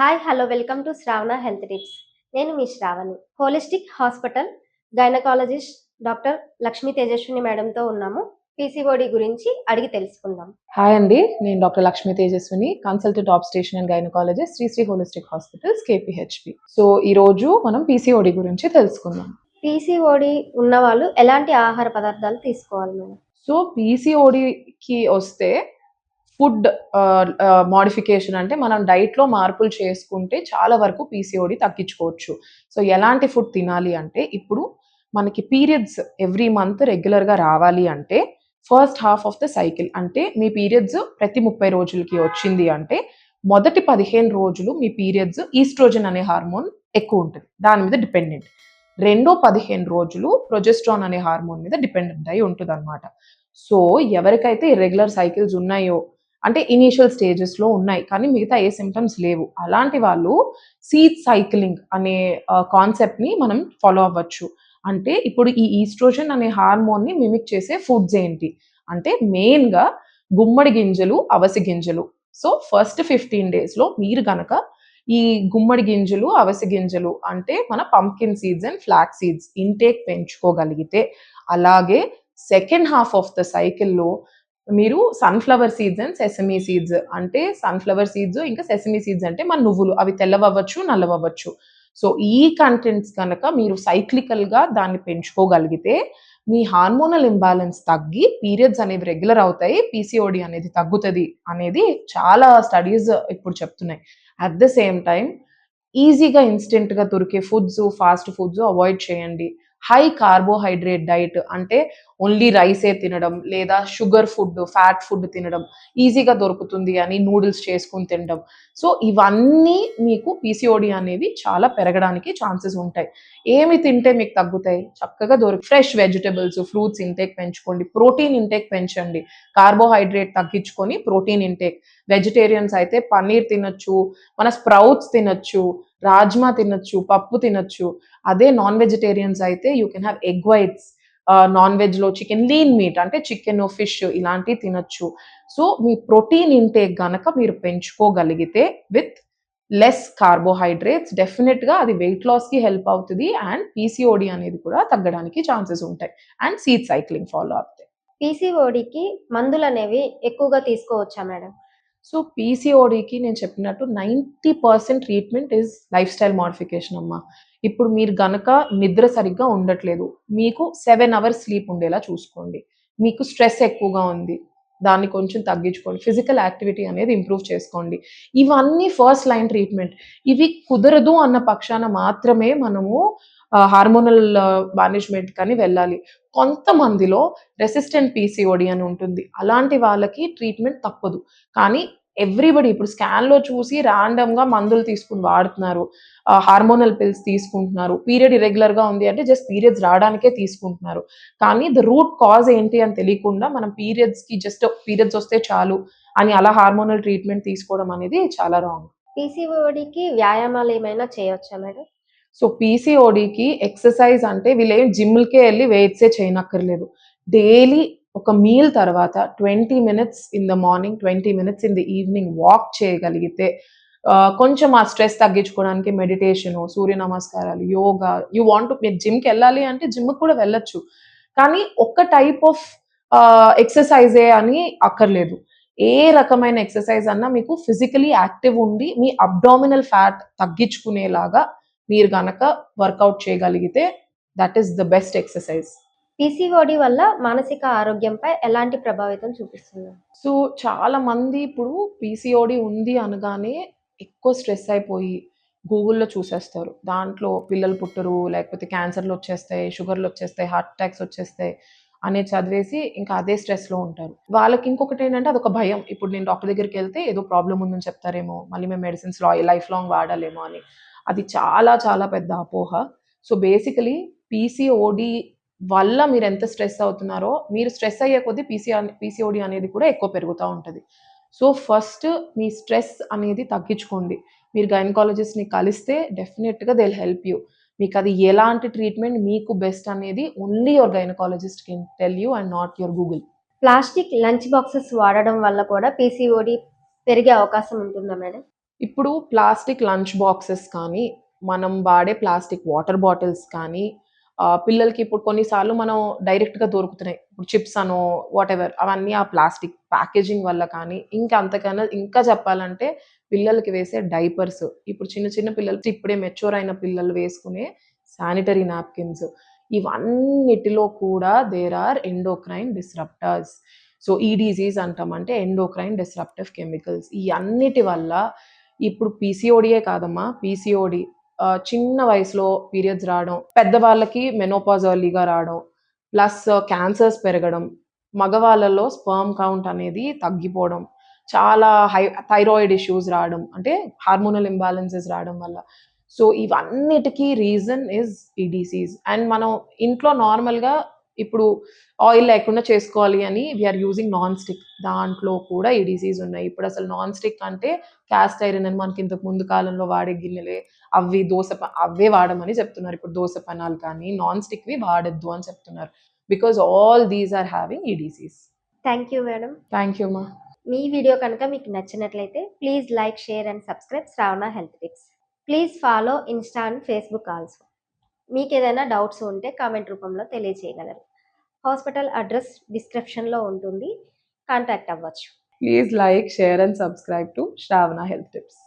Hi hello welcome to Shravana health tips నేను మీ Shravani. Holistic hospital gynaecologist doctor Lakshmi Tejaswini మేడంతో ఉన్నాము. PCOD గురించి అడిగి తెలుసుకుందాం. హాయ్ అండి నేను doctor Lakshmi Tejaswini consultant obstetrician and gynaecologist Shri Shri holistic hospitals KPHP so ఈ రోజు మనం పీసీఓడి గురించి తెలుసుకుందాం. పీసీఓడి ఉన్న వాళ్ళు ఎలాంటి ఆహార పదార్థాలు తీసుకోవాలి మేడం? సో పీసీఓడికి వస్తే ఫుడ్ మోడిఫికేషన్ అంటే మనం డైట్లో మార్పులు చేసుకుంటే చాలా వరకు పీసీఓడి తగ్గించుకోవచ్చు. సో ఎలాంటి ఫుడ్ తినాలి అంటే ఇప్పుడు మనకి పీరియడ్స్ ఎవ్రీ మంత్ రెగ్యులర్గా రావాలి అంటే first half of the cycle అంటే మీ పీరియడ్స్ ప్రతి ముప్పై రోజులకి వచ్చింది అంటే మొదటి పదిహేను రోజులు మీ పీరియడ్స్ ఈస్ట్రోజన్ అనే హార్మోన్ ఎక్కువ ఉంటుంది. దాని మీద డిపెండెంట్. రెండో పదిహేను రోజులు ప్రొజెస్ట్రాన్ అనే హార్మోన్ మీద డిపెండెంట్ అయి ఉంటుంది అనమాట సో ఎవరికైతే ఇర్రెగ్యులర్ సైకిల్స్ ఉన్నాయో అంటే ఇనీషియల్ స్టేజెస్లో ఉన్నాయి కానీ మిగతా ఏ సిమ్టమ్స్ లేవు. అలాంటి వాళ్ళు సీత్ సైక్లింగ్ అనే కాన్సెప్ట్ని మనం ఫాలో అవ్వచ్చు. అంటే ఇప్పుడు ఈ ఈస్ట్రోజన్ అనే హార్మోన్ని మిమిక్ చేసే ఫుడ్స్ ఏంటి? అంటే మెయిన్గా గుమ్మడి గింజలు అవసి గింజలు. సో ఫస్ట్ ఫిఫ్టీన్ డేస్లో మీరు గనక ఈ గుమ్మడి గింజలు అవసి గింజలు అంటే మన pumpkin seeds and flax seeds intake పెంచుకోగలిగితే అలాగే సెకండ్ హాఫ్ ఆఫ్ ద సైకిల్లో మీరు sunflower seeds and sesame seeds అంటే సన్ఫ్లవర్ సీడ్స్ ఇంకా సెసమీ సీడ్స్ అంటే మన నువ్వులు. అవి తెల్లవవ్వచ్చు నల్లవవ్వచ్చు. సో ఈ కంటెంట్స్ కనుక మీరు సైక్లికల్గా దాన్ని పెంచుకోగలిగితే మీ హార్మోనల్ ఇంబ్యాలెన్స్ తగ్గి పీరియడ్స్ అనేవి రెగ్యులర్ అవుతాయి. పీసీఓడి అనేది తగ్గుతుంది అనేది చాలా స్టడీస్ ఇప్పుడు చెప్తున్నాయి. అట్ ద సేమ్ టైం ఈజీగా ఇన్స్టెంట్గా దొరికే ఫుడ్స్ ఫాస్ట్ ఫుడ్స్ అవాయిడ్ చేయండి. హై కార్బోహైడ్రేట్ డైట్ అంటే ఓన్లీ రైసే తినడం లేదా షుగర్ ఫుడ్ ఫ్యాట్ ఫుడ్ తినడం ఈజీగా దొరుకుతుంది అని నూడిల్స్ చేసుకుని తినడం. సో ఇవన్నీ మీకు పీసీఓడి అనేవి చాలా పెరగడానికి ఛాన్సెస్ ఉంటాయి. ఏమి తింటే మీకు తగ్గుతాయి? చక్కగా దొరికి ఫ్రెష్ వెజిటబుల్స్ ఫ్రూట్స్ ఇంటేక్ పెంచుకోండి. ప్రోటీన్ ఇంటేక్ పెంచండి. కార్బోహైడ్రేట్ తగ్గించుకొని ప్రోటీన్ ఇంటేక్. వెజిటేరియన్స్ అయితే పన్నీర్ తినొచ్చు మన స్ప్రౌట్స్ తినొచ్చు రాజ్మా తినొచ్చు పప్పు తినొచ్చు. అదే నాన్ వెజిటేరియన్స్ అయితే you can have egg whites. Non వెజ్లో చికెన్ లీన్ మీట్ అంటే చికెన్ ఫిష్ ఇలాంటివి తినొచ్చు. సో మీ ప్రోటీన్ ఇంటేక్ గనక మీరు పెంచుకోగలిగితే విత్ లెస్ కార్బోహైడ్రేట్స్ డెఫినెట్గా అది వెయిట్ లాస్కి హెల్ప్ అవుతుంది అండ్ పీసీఓడి అనేది కూడా తగ్గడానికి ఛాన్సెస్ ఉంటాయి. అండ్ సీట్ సైక్లింగ్ ఫాలో అవుతాయి పీసీఓడికి మందులు అనేవి ఎక్కువగా తీసుకోవచ్చా మేడం? సో పీసీఓడికి నేను చెప్పినట్టు ninety percent treatment is lifestyle modification అమ్మా. ఇప్పుడు మీరు గనక నిద్ర సరిగ్గా ఉండట్లేదు మీకు సెవెన్ అవర్స్ స్లీప్ ఉండేలా చూసుకోండి. మీకు స్ట్రెస్ ఎక్కువగా ఉంది దాన్ని కొంచెం తగ్గించుకోండి. ఫిజికల్ యాక్టివిటీ అనేది ఇంప్రూవ్ చేసుకోండి. ఇవన్నీ ఫస్ట్ లైన్ ట్రీట్మెంట్ ఇవి కుదరదు అన్న పక్షాన మాత్రమే మనము హార్మోనల్ మేనేజ్మెంట్ కానీ వెళ్ళాలి. కొంతమందిలో రెసిస్టెంట్ పీసీఓడి అని ఉంటుంది. అలాంటి వాళ్ళకి ట్రీట్మెంట్ తప్పదు. కానీ ఎవ్రీబడి ఇప్పుడు స్కాన్లో చూసి ర్యాండమ్గా మందులు తీసుకుని వాడుతున్నారు. హార్మోనల్ పిల్స్ తీసుకుంటున్నారు. పీరియడ్ ఇరెగ్యులర్గా ఉంది అంటే జస్ట్ పీరియడ్స్ రావడానికే తీసుకుంటున్నారు. కానీ ద రూట్ కాజ్ ఏంటి అని తెలియకుండా మనం పీరియడ్స్కి జస్ట్ పీరియడ్స్ వస్తే చాలు అని అలా హార్మోనల్ ట్రీట్మెంట్ తీసుకోవడం అనేది చాలా రాంగ్. పీసీఓడికి వ్యాయామాలు ఏమైనా చేయవచ్చా మేడం? సో పీసీఓడికి ఎక్సర్సైజ్ అంటే వీళ్ళేం జిమ్లకే వెళ్ళి వెయిట్సే చేయనక్కర్లేదు. డైలీ ఒక మీల్ తర్వాత twenty minutes in the morning twenty minutes in the evening walk చేయగలిగితే కొంచెం ఆ స్ట్రెస్ తగ్గించుకోవడానికి మెడిటేషన్ సూర్య నమస్కారాలు యోగా యూ వాంట్ మీరు జిమ్కి వెళ్ళాలి అంటే జిమ్కి కూడా వెళ్ళొచ్చు. కానీ ఒక్క టైప్ ఆఫ్ ఎక్సర్సైజే అని అక్కర్లేదు. ఏ రకమైన ఎక్సర్సైజ్ అన్నా మీకు ఫిజికలీ యాక్టివ్ ఉండి మీ అబ్డామినల్ ఫ్యాట్ తగ్గించుకునేలాగా మీరు గనక వర్కౌట్ చేయగలిగితే that is the best exercise PCOD వల్ల మానసిక ఆరోగ్యంపై ఎలాంటి ప్రభావితం చూపిస్తుంది? సో చాలా మంది ఇప్పుడు పీసీఓడి ఉంది అనగానే ఎక్కువ స్ట్రెస్ అయిపోయి గూగుల్లో చూసేస్తారు. దాంట్లో పిల్లలు పుట్టరు లేకపోతే క్యాన్సర్లు వచ్చేస్తాయి షుగర్లు వచ్చేస్తాయి హార్ట్ అటాక్స్ వచ్చేస్తాయి అనే చదివేసి ఇంకా అదే స్ట్రెస్లో ఉంటారు. వాళ్ళకి ఇంకొకటి ఏంటంటే అదొక భయం. ఇప్పుడు నేను డాక్టర్ దగ్గరికి వెళ్తే ఏదో ప్రాబ్లం ఉందని చెప్తారేమో మళ్ళీ మేము మెడిసిన్స్ లైఫ్ లాంగ్ వాడాలేమో అని. అది చాలా చాలా పెద్ద అపోహ. సో బేసికలీ పీసీఓడి వల్ల మీరు ఎంత స్ట్రెస్ అవుతున్నారో మీరు స్ట్రెస్ అయ్యే కొద్దీ పీసీఆర్ పీసీఓడి అనేది కూడా ఎక్కువ పెరుగుతూ ఉంటుంది. సో ఫస్ట్ మీ స్ట్రెస్ అనేది తగ్గించుకోండి. మీరు గైనకాలజిస్ట్ని కలిస్తే డెఫినెట్గా దే హెల్ప్ యూ. మీకు అది ఎలాంటి ట్రీట్మెంట్ మీకు బెస్ట్ అనేది only your gynaecologist can tell you and not your Google. Plastic lunch boxes వాడడం వల్ల కూడా పీసీఓడి పెరిగే అవకాశం ఉంటుందా మేడం? ఇప్పుడు ప్లాస్టిక్ లంచ్ బాక్సెస్ కానీ మనం వాడే ప్లాస్టిక్ వాటర్ బాటిల్స్ కానీ పిల్లలకి ఇప్పుడు కొన్నిసార్లు మనం డైరెక్ట్గా దొరుకుతున్నాయి. ఇప్పుడు చిప్స్ అనో వాట్ ఎవర్ అవన్నీ ఆ ప్లాస్టిక్ ప్యాకేజింగ్ వల్ల కానీ ఇంకా అంతకన్నా ఇంకా చెప్పాలంటే పిల్లలకి వేసే డైపర్స్ ఇప్పుడు చిన్న చిన్న పిల్లలు ఇప్పుడే మెచ్యూర్ అయిన పిల్లలు వేసుకునే శానిటరీ నాప్కిన్స్ ఇవన్నిటిలో కూడా there are endocrine disruptors so ఈ డిజీజ్ అంటామంటే ఎండోక్రైన్ డిస్రప్టివ్ కెమికల్స్ ఈ అన్నిటి వల్ల ఇప్పుడు పీసీఓడియే కాదమ్మా పీసీఓడి చిన్న వయసులో పీరియడ్స్ రావడం పెద్దవాళ్ళకి మెనోపాజ్ ఎర్లీగా రావడం ప్లస్ క్యాన్సర్స్ పెరగడం మగవాళ్ళలో స్పర్మ్ కౌంట్ అనేది తగ్గిపోవడం చాలా హై థైరాయిడ్ ఇష్యూస్ రావడం అంటే హార్మోనల్ ఇంబ్యాలెన్సెస్ రావడం వల్ల. సో ఇవన్నిటికీ రీజన్ ఇస్ ఈ డిసీజ్ అండ్ మనం ఇంట్లో నార్మల్గా ఇప్పుడు ఆయిల్ లేకుండా చేసుకోవాలి అని వీఆర్ యూజింగ్ నాన్ స్టిక్ దాంట్లో కూడా ఈ డిసీజ్ ఉన్నాయి. ఇప్పుడు అసలు నాన్ స్టిక్ అంటే క్యాస్ట్ ఐరన్ అని మనకి ఇంతకు ముందు కాలంలో వాడే గిన్నెలే. అవి దోశ అవే వాడమని చెప్తున్నారు. ఇప్పుడు దోశ పనాలు కానీ నాన్ స్టిక్వి వాడద్దు అని చెప్తున్నారు. Because all these are having ఈ disease thank you madam thank you మా మీ వీడియో కనుక మీకు నచ్చినట్లయితే please like share and subscribe Sravana health tips please follow insta and facebook also మీకు ఏదైనా డౌట్స్ ఉంటే కామెంట్ రూపంలో తెలియజేయగలరు హాస్పిటల్ అడ్రస్ డిస్క్రిప్షన్లో ఉంటుంది. కాంటాక్ట్ అవ్వచ్చు. Please like share and subscribe to Sravana health tips.